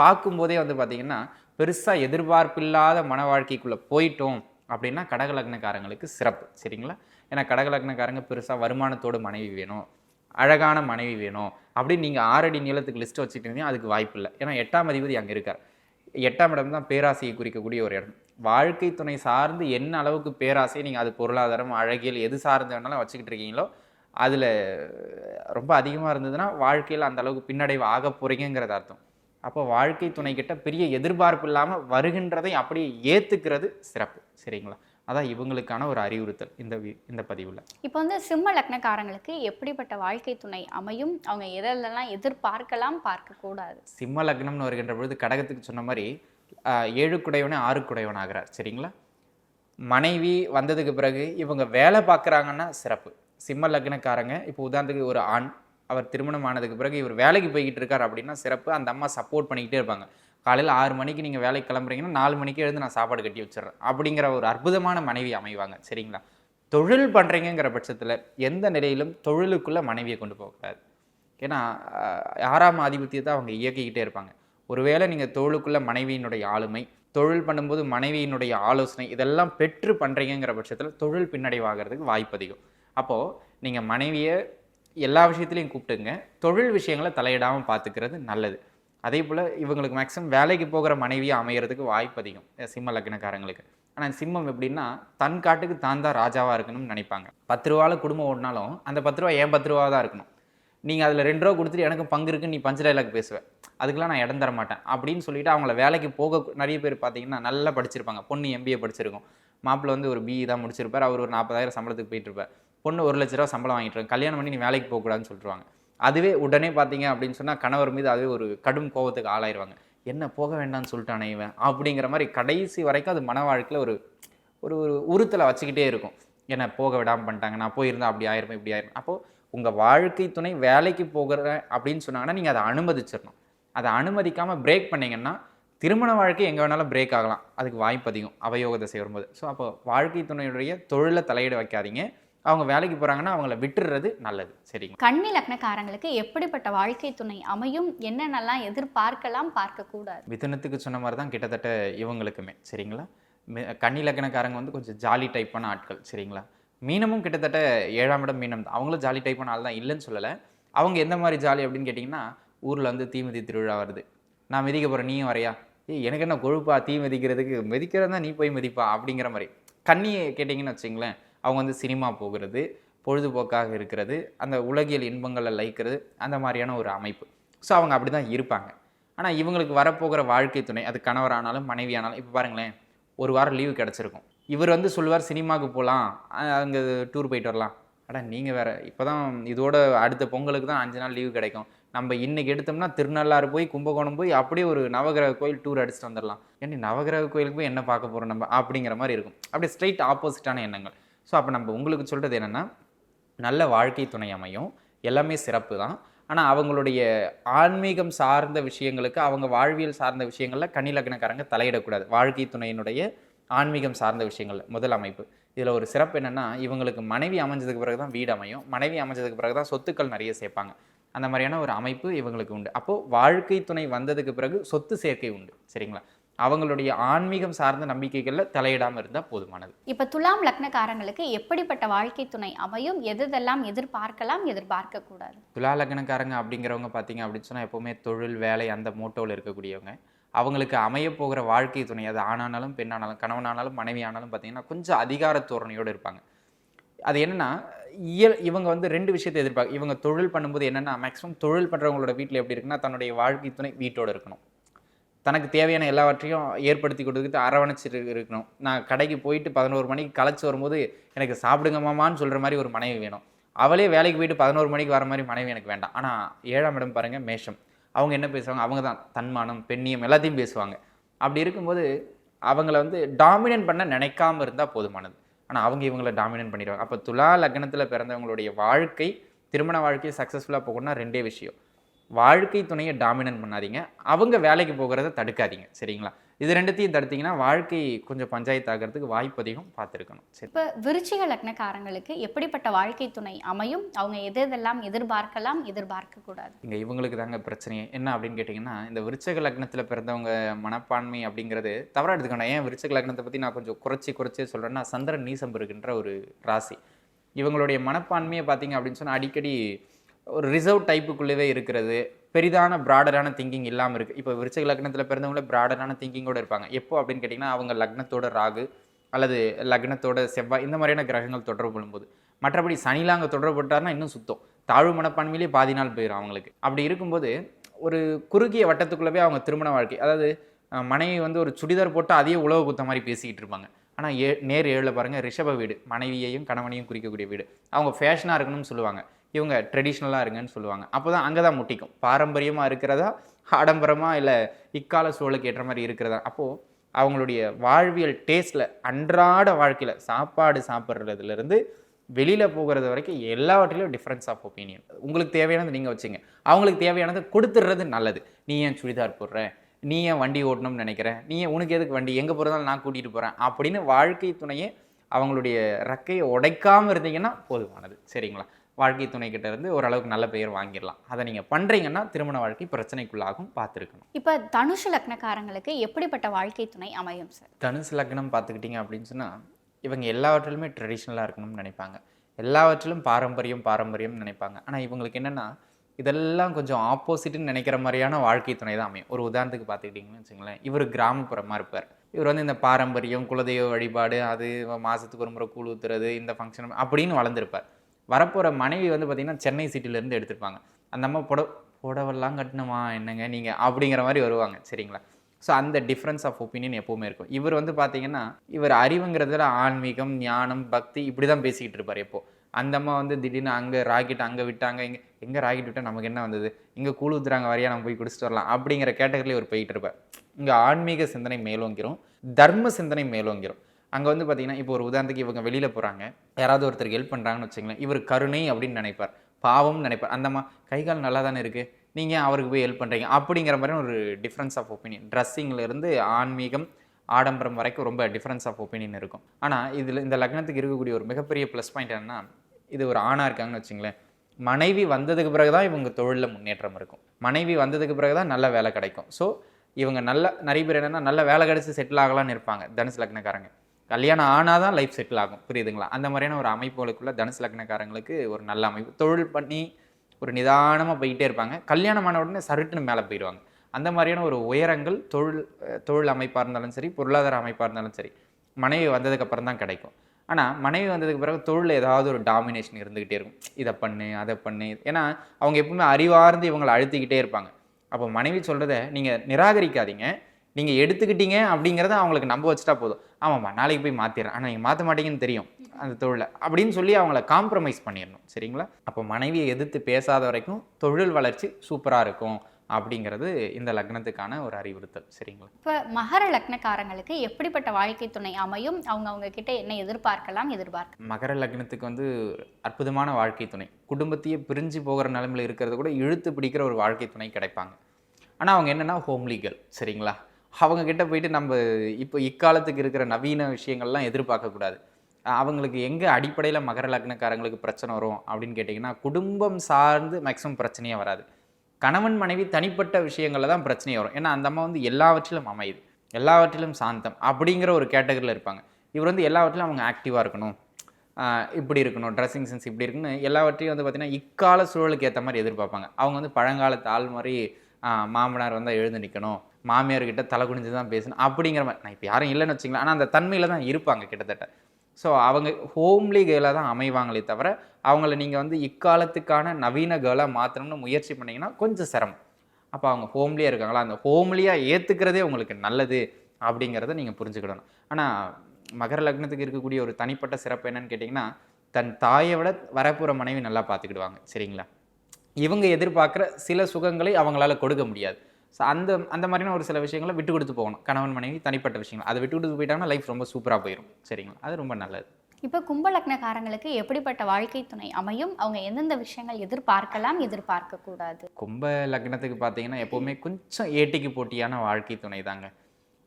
பார்க்கும்போதே வந்து பார்த்திங்கன்னா பெருசாக எதிர்பார்ப்பில்லாத மன வாழ்க்கைக்குள்ளே போயிட்டோம் அப்படின்னா கடக லக்னக்காரங்களுக்கு சிறப்பு. சரிங்களா? ஏன்னா கடக லக்னக்காரங்க பெருசாக வருமானத்தோடு மனைவி வேணும் அழகான மனைவி வேணும் அப்படின்னு நீங்கள் ஆறடி நீளத்துக்கு லிஸ்ட் வச்சுக்கிட்டீங்கன்னா அதுக்கு வாய்ப்பு இல்லை. ஏன்னா எட்டாம் அதிபதி அங்கே இருக்கார். எட்டாம் இடம் தான் பேராசையை குறிக்கக்கூடிய ஒரு இடம். வாழ்க்கை துணை சார்ந்து என்ன அளவுக்கு பேராசை நீங்கள் அது பொருளாதாரம் அழகியல் எது சார்ந்து வேணாலும் வச்சுக்கிட்டு இருக்கீங்களோ அதில் ரொம்ப அதிகமாக இருந்ததுன்னா வாழ்க்கையில் அந்த அளவுக்கு பின்னடைவு ஆக போகிறீங்கிறது அர்த்தம். அப்போ வாழ்க்கை துணை கிட்ட பெரிய எதிர்பார்ப்பு இல்லாமல் வருகின்றதை அப்படியே ஏற்றுக்கிறது சிறப்பு. சரிங்களா? அதான் இவங்களுக்கான ஒரு அறிவுறுத்தல் இந்த இந்த பதிவில். இப்போ வந்து சிம்ம லக்னக்காரங்களுக்கு எப்படிப்பட்ட வாழ்க்கை துணை அமையும்? அவங்க எதெல்லாம் எதிர்பார்க்கலாம் பார்க்கக்கூடாது சிம்ம லக்னம்னு வருகின்ற பொழுது கடகத்துக்கு சொன்ன மாதிரி ஏழு குடையவனே ஆறு குடையவன் ஆகிறார் சரிங்களா? மனைவி வந்ததுக்கு பிறகு இவங்க வேலை பார்க்குறாங்கன்னா சிறப்பு. சிம்ம லக்னக்காரங்க. இப்போ உதாரணத்துக்கு ஒரு ஆண் அவர் திருமணம் ஆனதுக்கு பிறகு இவர் வேலைக்கு போய்கிட்டு இருக்கார் அப்படின்னா சிறப்பு. அந்த அம்மா சப்போர்ட் பண்ணிக்கிட்டே இருப்பாங்க. காலையில் ஆறு மணிக்கு நீங்கள் வேலைக்கு கிளம்புறீங்கன்னா நாலு மணிக்கு எழுந்து நான் சாப்பாடு கட்டி வச்சிடுறேன் அப்படிங்கிற ஒரு அற்புதமான மனைவி அமைவாங்க. சரிங்களா? தொழில் பண்ணுறீங்கிற பட்சத்தில் எந்த நிலையிலும் தொழிலுக்குள்ளே மனைவியை கொண்டு போகக்கூடாது. ஏன்னா ஆறாம் ஆதிபத்தியத்தை அவங்க இயக்கிக்கிட்டே இருப்பாங்க. ஒருவேளை நீங்கள் தொழிலுக்குள்ளே மனைவியினுடைய ஆளுமை தொழில் பண்ணும்போது மனைவியினுடைய ஆலோசனை இதெல்லாம் பெற்று பண்ணுறீங்கிற பட்சத்தில் தொழில் பின்னடைவாகிறதுக்கு வாய்ப்பு அதிகம். அப்போது நீங்கள் மனைவியை எல்லா விஷயத்துலையும் கூப்பிட்டுங்க. தொழில் விஷயங்களை தலையிடாமல் பார்த்துக்கிறது நல்லது. அதே போல் இவங்களுக்கு மேக்ஸிமம் வேலைக்கு போகிற மனைவியாக அமையிறதுக்கு வாய்ப்பு அதிகம். சிம்ம லக்னக்காரங்களுக்கு. ஆனால் சிம்மம் எப்படின்னா தன் காட்டுக்கு தான் தான் ராஜாவாக இருக்கணும்னு நினைப்பாங்க. பத்து ரூபாவில் குடும்பம் ஓடினாலும் அந்த பத்து ரூபா ஏன் பத்து ரூபா தான் இருக்கணும். நீங்கள் அதில் ரெண்டு ரூபா கொடுத்துட்டு எனக்கு பங்கு இருக்குன்னு நீ பஞ்ச டைலாக் பேசுவேன் அதுக்கெல்லாம் நான் இடம் தர மாட்டேன். அப்படின்னு சொல்லிட்டு அவங்கள வேலைக்கு போக நிறைய பேர் பார்த்தீங்கன்னா நல்லா படிச்சிருப்பாங்க. பொண்ணு எம்பிஏ படிச்சிருக்கும். மாப்பிள்ளை வந்து ஒரு பிஇ தான் முடிச்சிருப்பார். அவர் ஒரு நாற்பதாயிரம் சம்பளத்துக்கு போயிட்டு இருப்பார். பொண்ணு ஒரு லட்ச ரூபா சம்பளம் வாங்கிட்டு கல்யாணம் பண்ணி நீ வேலைக்கு போகக்கூடாதுன்னு சொல்லிடுவாங்க அதுவே உடனே பார்த்தீங்க அப்படின்னு சொன்னால் கணவர் மீது அதுவே ஒரு கடும் கோபத்துக்கு ஆளாயிருவாங்க. என்ன போக வேண்டாம்னு சொல்லிட்டானே இவன்? அப்படிங்கிற மாதிரி கடைசி வரைக்கும் அது மன வாழ்க்கையில் ஒரு ஒரு ஒரு உறுத்தலை வச்சுக்கிட்டே இருக்கும். என்ன போக விடாமல் பண்ணிட்டாங்க. நான் போயிருந்தா அப்படி ஆயிருமே இப்படி ஆயிருமே. அப்போது உங்கள் வாழ்க்கை துணை வேலைக்கு போகிறேன் அப்படின்னு சொன்னாங்கன்னா நீங்கள் அதை அனுமதிச்சிடணும். அதை அனுமதிக்காமல் பிரேக் பண்ணீங்கன்னா திருமண வாழ்க்கை எங்கே வேணாலும் பிரேக் ஆகலாம். அதுக்கு வாய்ப்பு அதிகம். அவயோகத்தை செய்யும்போது வரும்போது. ஸோ அப்போ வாழ்க்கை துணையுடைய தொழிலை தலையிட வைக்காதீங்க. அவங்க வேலைக்கு போகிறாங்கன்னா அவங்கள விட்டுறது நல்லது. சரிங்களா? கன்னி லக்னக்காரங்களுக்கு எப்படிப்பட்ட வாழ்க்கை துணை அமையும்? என்னென்னலாம் எதிர்பார்க்கலாம் பார்க்கக்கூடாது. மிதுனத்துக்கு சொன்ன மாதிரி தான் கிட்டத்தட்ட இவங்களுக்குமே. சரிங்களா? மி- கன்னி லக்னக்காரங்க வந்து கொஞ்சம் ஜாலி டைப்பான ஆட்கள். சரிங்களா? மீனமும் கிட்டத்தட்ட ஏழாம் இடம் மீனம் தான். அவங்களும் ஜாலி டைப்பான ஆள் தான் இல்லைன்னு சொல்லலை. அவங்க எந்த மாதிரி ஜாலி அப்படின்னு கேட்டிங்கன்னா ஊரில் வந்து தீமிதி திருவிழா வருது. நான் மிதிக்க போகிறேன் நீயும் வரையா? ஏய் எனக்கு என்ன கொழுப்பா? தீ மிதிக்கிறதுக்கு. மிதிக்கிறதா நீ போய் மிதிப்பா? அப்படிங்கிற மாதிரி. கன்னியை கேட்டிங்கன்னு வச்சுங்களேன் அவங்க வந்து சினிமா போகிறது பொழுதுபோக்காக இருக்கிறது அந்த உலகியல் இன்பங்களை லைக்கிறது அந்த மாதிரியான ஒரு அமைப்பு. ஸோ அவங்க அப்படி தான் இருப்பாங்க. ஆனால் இவங்களுக்கு வரப்போகிற வாழ்க்கை துணை அது கணவரானாலும் மனைவியானாலும் இப்போ பாருங்களேன் ஒரு வாரம் லீவு கிடச்சிருக்கும். இவர் வந்து சொல்லுவார் சினிமாவுக்கு போகலாம். அங்கே டூர் போயிட்டு வரலாம். அடா நீங்கள் வேறு இப்போ தான் இதோட அடுத்த பொங்கலுக்கு தான் அஞ்சு நாள் லீவு கிடைக்கும். நம்ம இன்றைக்கி எடுத்தோம்னா திருநள்ளாறு போய் கும்பகோணம் போய் அப்படியே ஒரு நவகிரக கோயில் டூர் அடிச்சுட்டு வந்துடலாம். ஏன்னா நவகிரக கோயிலுக்கு போய் என்ன பார்க்க போகிறோம் நம்ம? அப்படிங்கிற மாதிரி இருக்கும். அப்படியே ஸ்ட்ரைட் ஆப்போசிட்டான எண்ணங்கள். ஸோ அப்போ நம்ம உங்களுக்கு சொல்கிறது என்னென்னா நல்ல வாழ்க்கை துணை அமையும். எல்லாமே சிறப்பு தான். ஆனால் அவங்களுடைய ஆன்மீகம் சார்ந்த விஷயங்களுக்கு அவங்க வாழ்வியல் சார்ந்த விஷயங்களில் கன்னிலக்னக்காரங்க தலையிடக்கூடாது. வாழ்க்கை துணையினுடைய ஆன்மீகம் சார்ந்த விஷயங்கள் முதல் அமைப்பு. இதில் ஒரு சிறப்பு என்னென்னா இவங்களுக்கு மனைவி அமைஞ்சதுக்கு பிறகு தான் வீடு அமையும். மனைவி அமைஞ்சதுக்கு பிறகு தான் சொத்துக்கள் நிறைய சேர்ப்பாங்க. அந்த மாதிரியான ஒரு அமைப்பு இவங்களுக்கு உண்டு. அப்போது வாழ்க்கை துணை வந்ததுக்கு பிறகு சொத்து சேர்க்கை உண்டு. சரிங்களா? அவங்களுடைய ஆன்மீகம் சார்ந்த நம்பிக்கைகளில் தலையிடாமல் இருந்தால் போதுமானது. இப்போ துலாம் லக்னக்காரங்களுக்கு எப்படிப்பட்ட வாழ்க்கை துணை அமையும்? எதெல்லாம் எதிர்பார்க்கலாம் எதிர்பார்க்க கூடாது துலா லக்னக்காரங்க அப்படிங்கிறவங்க பார்த்தீங்க அப்படின்னு சொன்னால் எப்போவுமே தொழில் வேலை அந்த மோட்டோவில் இருக்கக்கூடியவங்க. அவங்களுக்கு அமையப் போகிற வாழ்க்கை துணை அது. ஆணானாலும் பெண்ணானாலும் கணவனானாலும் மனைவி ஆனாலும் பார்த்தீங்கன்னா கொஞ்சம் அதிகார தோரணையோடு இருப்பாங்க. அது என்னன்னா இயல் இவங்க வந்து ரெண்டு விஷயத்தை எதிர்பார்க்க இவங்க தொழில் பண்ணும்போது என்னன்னா மேக்ஸிமம் தொழில் பண்ணுறவங்களோட வீட்டில் எப்படி இருக்குன்னா தன்னுடைய வாழ்க்கை துணை வீட்டோட இருக்கணும். தனக்கு தேவையான எல்லாவற்றையும் ஏற்படுத்தி கொடுத்துட்டு அரவணைச்சு இருக்கணும். நான் கடைக்கு போயிட்டு பதினோரு மணிக்கு களைச்சி வரும்போது எனக்கு சாப்பிடுங்க மாமான்னு சொல்கிற மாதிரி ஒரு மனைவி வேணும். அவளே வேலைக்கு போயிட்டு பதினோரு மணிக்கு வர மாதிரி மனைவி எனக்கு வேண்டாம். ஆனால் ஏழாம் இடம் பாருங்கள் மேஷம். அவங்க என்ன பேசுவாங்க? அவங்க தான் தன்மானம் பெண்ணியம் எல்லாத்தையும் பேசுவாங்க. அப்படி இருக்கும்போது அவங்கள வந்து டாமினேட் பண்ண நினைக்காம இருந்தால் போதுமானது. ஆனால் அவங்க இவங்கள டாமினேட் பண்ணிடுவாங்க. அப்போ துலா லக்னத்தில் பிறந்தவங்களுடைய வாழ்க்கை திருமண வாழ்க்கை சக்ஸஸ்ஃபுல்லாக போகணும்னா ரெண்டே விஷயம். வாழ்க்கை துணையை டாமினன்ட் பண்ணாதீங்க. அவங்க வேலைக்கு போகிறத தடுக்காதீங்க. சரிங்களா? இது ரெண்டுத்தையும் தடுத்தீங்கன்னா வாழ்க்கை கொஞ்சம் பஞ்சாயத்து ஆகிறதுக்கு வாய்ப்பு அதிகம் பார்த்துருக்கணும். சரி. இப்போ விருச்சிக லக்னக்காரங்களுக்கு எப்படிப்பட்ட வாழ்க்கை துணை அமையும்? அவங்க எது எதெல்லாம் எதிர்பார்க்கலாம் எதிர்பார்க்க கூடாது? இங்கே இவங்களுக்கு தாங்க பிரச்சனையே. என்ன அப்படின்னு கேட்டிங்கன்னா இந்த விருச்சக லக்னத்தில் பிறந்தவங்க மனப்பான்மை அப்படிங்கிறது தவறாக எடுத்துக்கணும் ஏன் விருச்சக லக்னத்தை பற்றி நான் கொஞ்சம் குறைச்சி குறைச்சி சொல்கிறேன்னா சந்திரன் நீசம் இருக்கின்ற ஒரு ராசி. இவங்களுடைய மனப்பான்மையை பார்த்தீங்க அப்படின்னு சொன்னால் அடிக்கடி ஒரு ரிசர்வ் டைப்புக்குள்ளேயே இருக்கிறது. பெரிதான ப்ராடரான திங்கிங் இல்லாமல் இருக்குது இப்போ விருச்சக லக்னத்தில் பிறந்தவங்களே ப்ராடரான திங்கிங்கோட இருப்பாங்க. எப்போ அப்படின்னு கேட்டிங்கன்னா அவங்க லக்னத்தோட ராகு அல்லது லக்னத்தோட செவ்வாய் இந்த மாதிரியான கிரகங்கள் தொடர்பு கொள்ளும்போது. மற்றபடி சனிலாம் அங்கே தொடர்பு இன்னும் சுத்தம். தாழ்வு மனப்பான்மையிலே பாதி நாள் போயிடும் அவங்களுக்கு. அப்படி இருக்கும்போது ஒரு குறுகிய வட்டத்துக்குள்ளவே அவங்க திருமண வாழ்க்கை. அதாவது மனைவி வந்து ஒரு சுடிதார் போட்டு அதையே உழவு குத்த மாதிரி பேசிக்கிட்டு இருப்பாங்க. ஆனால் ஏ நேர் ஏழில் பாருங்கள் ரிஷப வீடு. மனைவியையும் கணவனையும் குறிக்கக்கூடிய வீடு. அவங்க ஃபேஷனாக இருக்கணும்னு சொல்லுவாங்க. இவங்க ட்ரெடிஷ்னலாக இருங்கன்னு சொல்லுவாங்க. அப்போ தான் அங்கே தான் முட்டிக்கும். பாரம்பரியமாக இருக்கிறதா ஆடம்பரமாக இல்லை இக்கால சூழலுக்கு ஏற்ற மாதிரி இருக்கிறதா? அப்போது அவங்களுடைய வாழ்வியல் டேஸ்ட்டில் அன்றாட வாழ்க்கையில் சாப்பாடு சாப்பிட்றதுலேருந்து வெளியில் போகிறது வரைக்கும் எல்லாவற்றிலும் டிஃப்ரென்ஸ் ஆஃப் ஒப்பீனியன் உங்களுக்கு தேவையானது நீங்கள் வச்சுங்க. அவங்களுக்கு தேவையானதை கொடுத்துட்றது நல்லது. நீ ஏன் சுடிதார் போடுற? நீ ஏன் வண்டி ஓட்டணும்னு நினைக்கிறேன் நீ ஏன் உனக்கு எதுக்கு வண்டி? எங்கே போகிறதாலும் நான் கூட்டிகிட்டு போகிறேன் அப்படின்னு வாழ்க்கை துணையை அவங்களுடைய ரக்கையை உடைக்காமல் இருந்தீங்கன்னா போதுமானது. சரிங்களா? வாழ்க்கை துணை கிட்ட இருந்து ஓரளவுக்கு நல்ல பெயர் வாங்கிடலாம். அதை நீங்கள் பண்ணுறீங்கன்னா திருமண வாழ்க்கை பிரச்சனைக்குள்ளாகும் பார்த்துருக்கணும். இப்போ தனுஷு லக்னக்காரங்களுக்கு எப்படிப்பட்ட வாழ்க்கை துணை அமையும் சார்? தனுசு லக்னம் பார்த்துக்கிட்டிங்க அப்படின்னு சொன்னால் இவங்க எல்லாவற்றிலுமே ட்ரெடிஷ்னலாக இருக்கணும்னு நினைப்பாங்க. எல்லாவற்றிலும் பாரம்பரியம் பாரம்பரியம்னு நினைப்பாங்க. ஆனால் இவங்களுக்கு என்னென்னா இதெல்லாம் கொஞ்சம் ஆப்போசிட்னு நினைக்கிற மாதிரியான வாழ்க்கை துணை தான் அமையும். ஒரு உதாரணத்துக்கு பார்த்துக்கிட்டிங்கன்னு வச்சுங்களேன். இவர் கிராமப்புறமாக இருப்பார். இவர் வந்து இந்த பாரம்பரியம் குலதெய்வ வழிபாடு அது மாதத்துக்கு ஒரு முறை கூழ் ஊத்துறது இந்த ஃபங்க்ஷன் அப்படின்னு வளர்ந்துருப்பார். வரப்போகிற மனைவி வந்து பார்த்திங்கன்னா சென்னை சிட்டிலேருந்து எடுத்திருப்பாங்க. அந்த அம்மா புட புடவெல்லாம் கட்டணுமா என்னங்க நீங்கள் அப்படிங்கிற மாதிரி வருவாங்க சரிங்களா? ஸோ அந்த டிஃப்ரென்ஸ் ஆஃப் ஒப்பீனியன் எப்போவுமே இருக்கும். இவர் வந்து பார்த்தீங்கன்னா இவர் அறிவுங்கிறதுல ஆன்மீகம் ஞானம் பக்தி இப்படி தான் பேசிக்கிட்டு இருப்பார் எப்போ. அந்த அம்மா வந்து திடீர்னு அங்கே ராக்கெட் அங்கே விட்டாங்க இங்கே எங்கே ராக்கெட் விட்டால் நமக்கு என்ன வந்தது? இங்கே கூழ் ஊத்துறாங்க வரையா நம்ம போய் குடிச்சிட்டு வரலாம் அப்படிங்கிற கேட்டகரியில் இவர் போயிட்டு இருப்பார். இங்கே ஆன்மீக சிந்தனை மேலோங்கிறோம் தர்ம சிந்தனை மேலோங்கிறோம் அங்கே வந்து பார்த்தீங்கன்னா இப்போ ஒரு உதாரணத்துக்கு இவங்க வெளியில் போகிறாங்க யாராவது ஒருத்தருக்கு ஹெல்ப் பண்ணுறாங்கன்னு வச்சுங்களேன் இவர் கருணை அப்படின்னு நினைப்பார். பாவம்னு நினைப்பார். அந்தம்மா கை கால் நல்லா தானே இருக்குது நீங்கள் அவருக்கு போய் ஹெல்ப் பண்ணுறீங்க அப்படிங்கிற மாதிரி ஒரு டிஃப்ரென்ஸ் ஆஃப் ஒப்பீனியன் ட்ரெஸ்ஸிங்லேருந்து ஆன்மீகம் ஆடம்பரம் வரைக்கும் ரொம்ப டிஃப்ரென்ஸ் ஆஃப் ஒப்பீனியன் இருக்கும். ஆனால் இதில் இந்த லக்னத்துக்கு இருக்கக்கூடிய ஒரு மிகப்பெரிய ப்ளஸ் பாயிண்ட் என்னன்னா இது ஒரு ஆணாக இருக்காங்கன்னு வச்சுங்களேன் மனைவி வந்ததுக்கு பிறகு தான் இவங்க தொழிலில் முன்னேற்றம் இருக்கும். மனைவி வந்ததுக்கு பிறகு தான் நல்ல வேலை கிடைக்கும். ஸோ இவங்க நல்ல நிறைய பேர் என்னென்னா நல்ல வேலை கிடச்சி செட்டில் ஆகலான்னு இருப்பாங்க தனுசு லக்னக்காரங்க. கல்யாணம் ஆனால் தான் லைஃப் செட்டில் ஆகும். புரியுதுங்களா? அந்த மாதிரியான ஒரு அமைப்புகளுக்குள்ளே தனுசு லக்னக்காரங்களுக்கு ஒரு நல்ல அமைப்பு. தொழில் பண்ணி ஒரு நிதானமாக போயிட்டே இருப்பாங்க. கல்யாணம் உடனே சருட்டுன்னு மேலே போயிடுவாங்க. அந்த மாதிரியான ஒரு உயரங்கள் தொழில் தொழில் அமைப்பாக இருந்தாலும் சரி பொருளாதார அமைப்பாக இருந்தாலும் சரி மனைவி வந்ததுக்கப்புறம் தான் கிடைக்கும். ஆனால் மனைவி வந்ததுக்கு பிறகு தொழில் ஏதாவது ஒரு டாமினேஷன் இருந்துக்கிட்டே இருக்கும். இதை பண்ணு அதை பண்ணு. ஏன்னா அவங்க எப்பவுமே அறிவார்ந்து இவங்களை அழுத்திக்கிட்டே இருப்பாங்க. அப்போ மனைவி சொல்கிறத நீங்கள் நிராகரிக்காதீங்க. நீங்கள் எடுத்துக்கிட்டீங்க அப்படிங்கிறத அவங்களுக்கு நம்ப வச்சுட்டா போதும். ஆமாம்மா நாளைக்கு போய் மாற்றிடுறேன் ஆனால் நீங்கள் மாற்ற மாட்டீங்கன்னு தெரியும் அந்த தொழிலை. அப்படின்னு சொல்லி அவங்கள காம்ப்ரமைஸ் பண்ணிடணும். சரிங்களா? அப்போ மனைவியை எதிர்த்து பேசாத வரைக்கும் தொழில் வளர்ச்சி சூப்பராக இருக்கும் அப்படிங்கிறது இந்த லக்னத்துக்கான ஒரு அறிவுறுத்தல். சரிங்களா? இப்போ மகர லக்னக்காரங்களுக்கு எப்படிப்பட்ட வாழ்க்கை துணை அமையும்? அவங்க அவங்க கிட்ட என்ன எதிர்பார்க்கலாம் எதிர்பார்க்க மகர லக்னத்துக்கு வந்து அற்புதமான வாழ்க்கை துணை. குடும்பத்தையே பிரிஞ்சு போகிற நிலைமையில் இருக்கிறத கூட இழுத்து பிடிக்கிற ஒரு வாழ்க்கை துணை கிடைப்பாங்க. ஆனால் அவங்க என்னென்னா ஹோம்லீகல் சரிங்களா? அவங்க கிட்ட போயிட்டு நம்ம இப்போ இக்காலத்துக்கு இருக்கிற நவீன விஷயங்கள்லாம் எதிர்பார்க்கக்கூடாது அவங்களுக்கு எங்கே அடிப்படையில் மகர லக்னக்காரங்களுக்கு பிரச்சனை வரும் அப்படின்னு கேட்டிங்கன்னா குடும்பம் சார்ந்து மேக்ஸிமம் பிரச்சனையே வராது. கணவன் மனைவி தனிப்பட்ட விஷயங்களில் தான் பிரச்சனையே வரும். ஏன்னா அந்த அம்மா வந்து எல்லாவற்றிலும் அமையுது. எல்லாவற்றிலும் சாந்தம் அப்படிங்கிற ஒரு கேட்டகரியில் இருப்பாங்க. இவர் வந்து எல்லாவற்றிலும் அவங்க ஆக்டிவாக இருக்கணும். இப்படி இருக்கணும். ட்ரெஸ்ஸிங் சென்ஸ் இப்படி இருக்குன்னு எல்லாவற்றையும் வந்து பார்த்திங்கன்னா இக்கால சூழலுக்கு ஏற்ற மாதிரி எதிர்பார்ப்பாங்க. அவங்க வந்து பழங்காலத்து ஆள் மாதிரி மாமனார் வந்தால் எழுந்து நிற்கணும் மாமியார்கிட்ட தலை குனிஞ்சு தான் பேசணும். அப்படிங்கிற மாதிரி. நான் இப்போ யாரும் இல்லைன்னு வச்சுங்களேன் ஆனால் அந்த தன்மையில் தான் இருப்பாங்க கிட்டத்தட்ட. ஸோ அவங்க ஹோம்லி கேர்ளாக தான் அமைவாங்களே தவிர அவங்கள நீங்கள் வந்து இக்காலத்துக்கான நவீன கேர்ளாக மாற்றணும்னு முயற்சி பண்ணீங்கன்னா கொஞ்சம் சிரமம். அப்போ அவங்க ஹோம்லியாக இருக்காங்களா? அந்த ஹோம்லியாக ஏற்றுக்கிறதே உங்களுக்கு நல்லது அப்படிங்கிறத நீங்கள் புரிஞ்சுக்கிடணும். ஆனால் மகர லக்னத்துக்கு இருக்கக்கூடிய ஒரு தனிப்பட்ட சிறப்பு என்னன்னு கேட்டிங்கன்னா தன் தாயை விட வரப்புற மனைவி நல்லா பார்த்துக்கிடுவாங்க சரிங்களா? இவங்க எதிர்பார்க்குற சில சுகங்களை அவங்களால கொடுக்க முடியாது. ஸோ அந்த அந்த மாதிரியான ஒரு சில விஷயங்களை விட்டு கொடுத்து போகணும். கணவன் மனைவி தனிப்பட்ட விஷயங்கள். அதை விட்டு கொடுத்து போயிட்டாங்கன்னா லைஃப் ரொம்ப சூப்பராக போயிடும் சரிங்களா? அது ரொம்ப நல்லது. இப்போ கும்பலக்னக்காரங்களுக்கு எப்படிப்பட்ட வாழ்க்கை துணை அமையும்? அவங்க எந்தெந்த விஷயங்கள் எதிர்பார்க்கலாம் எதிர்பார்க்க கூடாது கும்ப லக்னத்துக்கு பார்த்தீங்கன்னா எப்போவுமே கொஞ்சம் ஏட்டிக்கு போட்டியான வாழ்க்கை துணை தாங்க.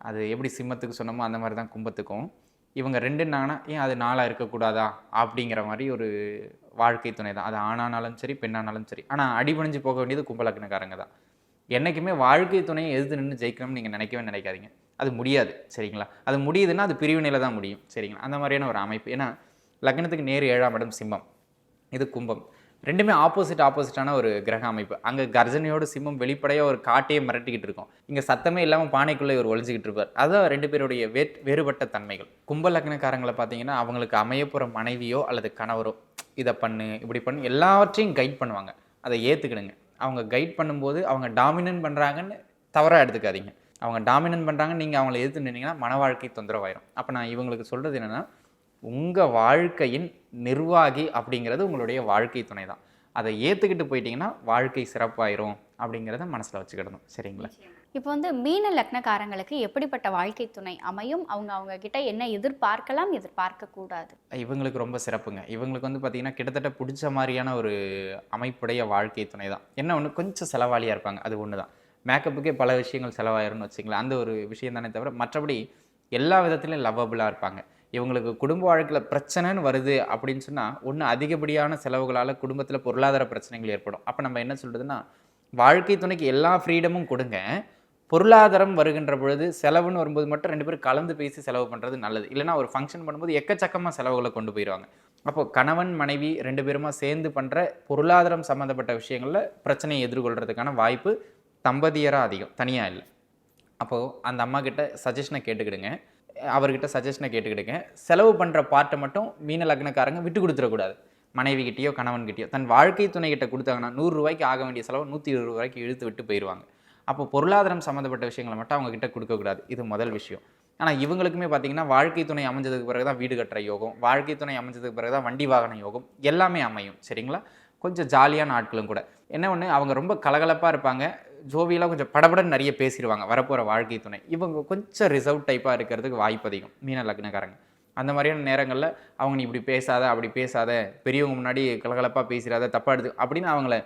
அது எப்படி சிம்மத்துக்கு சொன்னமோ அந்த மாதிரி தான் கும்பத்துக்கும். இவங்க ரெண்டுன்னாங்கன்னா ஏன் அது நாளாக இருக்கக்கூடாதா? அப்படிங்கிற மாதிரி ஒரு வாழ்க்கை துணை தான். அது ஆணானாலும் சரி பெண்ணானாலும் சரி. ஆனால் அடிபணிஞ்சு போக வேண்டியது கும்ப லக்னக்காரங்க தான். என்றைக்குமே வாழ்க்கை துணையை எதிர்த்து நின்று ஜெயிக்கணும்னு நீங்கள் நினைக்கவே நினைக்காதீங்க. அது முடியாது சரிங்களா? அது முடியுதுன்னா அது பிரிவினையில் தான் முடியும் சரிங்களா? அந்த மாதிரியான ஒரு அமைப்பு. ஏன்னா லக்னத்துக்கு நேர் ஏழாம் இடம் சிம்மம். இது கும்பம். ரெண்டுமே ஆப்போசிட் ஆப்போசிட்டான ஒரு கிரக அமைப்பு. அங்கே கர்ஜனையோட சிம்மம் வெளிப்படையாக ஒரு காட்டையே மிரட்டிக்கிட்டு இருக்கும். இங்கே சத்தமே இல்லாமல் பானைக்குள்ளே ஒரு ஒழிஞ்சிக்கிட்டு இருப்பார். அதுதான் ரெண்டு பேருடைய வே வேறுபட்ட தன்மைகள். கும்ப லக்னக்காரங்களை பார்த்தீங்கன்னா அவங்களுக்கு அமையப்போகிற மனைவியோ அல்லது கணவரோ இதை பண்ணு இப்படி பண்ணு எல்லாவற்றையும் கைட் பண்ணுவாங்க. அதை ஏற்றுக்கிடுங்க அவங்க கைட் பண்ணும்போது அவங்க டாமினன்ட் பண்ணுறாங்கன்னு தவறாக எடுத்துக்காதீங்க. அவங்க டாமினன்ட் பண்ணுறாங்க நீங்கள் அவங்கள எதிர்த்து நின்னீங்கன்னா மன வாழ்க்கை தொந்தரவாயிரும். அப்போ நான் இவங்களுக்கு சொல்கிறது என்னென்னா உங்கள் வாழ்க்கையின் நிர்வாகி அப்படிங்கிறது உங்களுடைய வாழ்க்கை துணை தான் அதை ஏற்றுக்கிட்டு போயிட்டீங்கன்னா வாழ்க்கை சிறப்பாயிரும் அப்படிங்கிறத மனசில் வச்சுக்கிடணும். சரிங்களா? இப்போ வந்து மீன லக்னக்காரங்களுக்கு எப்படிப்பட்ட வாழ்க்கை துணை அமையும்? அவங்க அவங்க கிட்ட என்ன எதிர்பார்க்கலாம் எதிர்பார்க்க கூடாது இவங்களுக்கு ரொம்ப சிறப்புங்க. இவங்களுக்கு வந்து பார்த்தீங்கன்னா கிட்டத்தட்ட பிடிச்ச மாதிரியான ஒரு அமைப்புடைய வாழ்க்கை துணை தான். என்ன ஒன்று கொஞ்சம் செலவாளியாக இருப்பாங்க. அது ஒன்று தான். மேக்கப்புக்கே பல விஷயங்கள் செலவாயிரும்னு வச்சுங்களேன் அந்த ஒரு விஷயம் தானே தவிர மற்றபடி எல்லா விதத்துலையும் லவ்வபுளாக இருப்பாங்க. இவங்களுக்கு குடும்ப வாழ்க்கையில் பிரச்சனைன்னு வருது அப்படின்னு சொன்னால் ஒன்று அதிகப்படியான செலவுகளால் குடும்பத்தில் பொருளாதார பிரச்சனைகள் ஏற்படும். அப்போ நம்ம என்ன சொல்கிறதுன்னா வாழ்க்கை துணைக்கு எல்லா ஃப்ரீடமும் கொடுங்க. பொருளாதாரம் வருகின்ற பொழுது செலவுன்னு வரும்போது மட்டும் ரெண்டு பேரும் கலந்து பேசி செலவு பண்ணுறது நல்லது. இல்லைனா ஒரு ஃபங்க்ஷன் பண்ணும்போது எக்கச்சக்கமாக செலவுகளை கொண்டு போயிடுவாங்க அப்போ கணவன் மனைவி ரெண்டு பேருமா சேர்ந்து பண்ணுற பொருளாதாரம் சம்மந்தப்பட்ட விஷயங்களில் பிரச்சனையை எதிர்கொள்கிறதுக்கான வாய்ப்பு தம்பதியராக அதிகம் தனியாக இல்லை. அப்போது அந்த அம்மா கிட்ட சஜஷனை கேட்டுக்கிடுங்க. அவர்கிட்ட சஜஷனை கேட்டுக்கிடுங்க. செலவு பண்ணுற பார்ட்டை மட்டும் மீன லக்னக்காரங்க விட்டு கொடுத்துடக்கூடாது. மனைவிகிட்டயோ கணவன்கிட்டயோ தன் வாழ்க்கை துணைகிட்ட கொடுத்தாங்கன்னா நூறு ரூபாய்க்கு ஆக வேண்டிய செலவு நூற்றி இருபது ரூபாய்க்கு இழுத்து விட்டு போயிடுவாங்க அப்போ பொருளாதாரம் சம்மந்தப்பட்ட விஷயங்களை மட்டும் அவங்க கிட்ட கொடுக்கக்கூடாது இது முதல் விஷயம். ஆனால் இவங்களுக்குமே பார்த்தீங்கன்னா வாழ்க்கை துணை அமைஞ்சதுக்கு பிறகு தான் வீடு கட்டுற யோகம் வாழ்க்கை துணை அமைஞ்சதுக்கு பிறகு தான் வண்டி வாகன யோகம் எல்லாமே அமையும். சரிங்களா? கொஞ்சம் ஜாலியான ஆட்களும் கூட. என்ன ஒன்று அவங்க ரொம்ப கலகலப்பாக இருப்பாங்க. ஜோவியெல்லாம் கொஞ்சம் படபடன்னு நிறைய பேசிடுவாங்க வரப்போகிற வாழ்க்கை துணை. இவங்க கொஞ்சம் ரிசர்வ் டைப்பாக இருக்கிறதுக்கு வாய்ப்பு அதிகம். மீன லக்னக்காரங்க. அந்த மாதிரியான நேரங்களில் அவங்க நீ இப்படி பேசாத அப்படி பேசாத பெரியவங்க முன்னாடி கலகலப்பாக பேசிடாத தப்பாக எடுத்து அப்படின்னு அவங்கள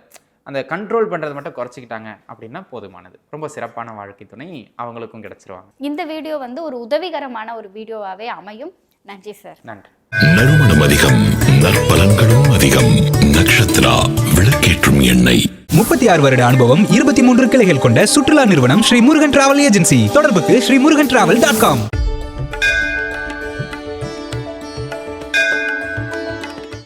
அந்த கண்ட்ரோல் பண்ணுறது மட்டும் குறைச்சிக்கிட்டாங்க அப்படின்னா போதுமானது. ரொம்ப சிறப்பான வாழ்க்கை துணை அவங்களுக்கும் கிடச்சிருவாங்க. இந்த வீடியோ வந்து ஒரு உதவிகரமான ஒரு வீடியோவாகவே அமையும். நன்றி சார். நன்றி. நறுமணம் அதிகம் நற்பலன்களும் அதிகம். நக்ஷத்ரா விளக்கேற்றும் எண்ணெய். முப்பத்தி ஆறு வருட அனுபவம் இருபத்தி மூன்று கிளைகள் கொண்ட சுற்றுலா நிறுவனம் ஸ்ரீ முருகன் டிராவல் ஏஜென்சி. தொடர்புக்கு Sri Murugan travel dot com.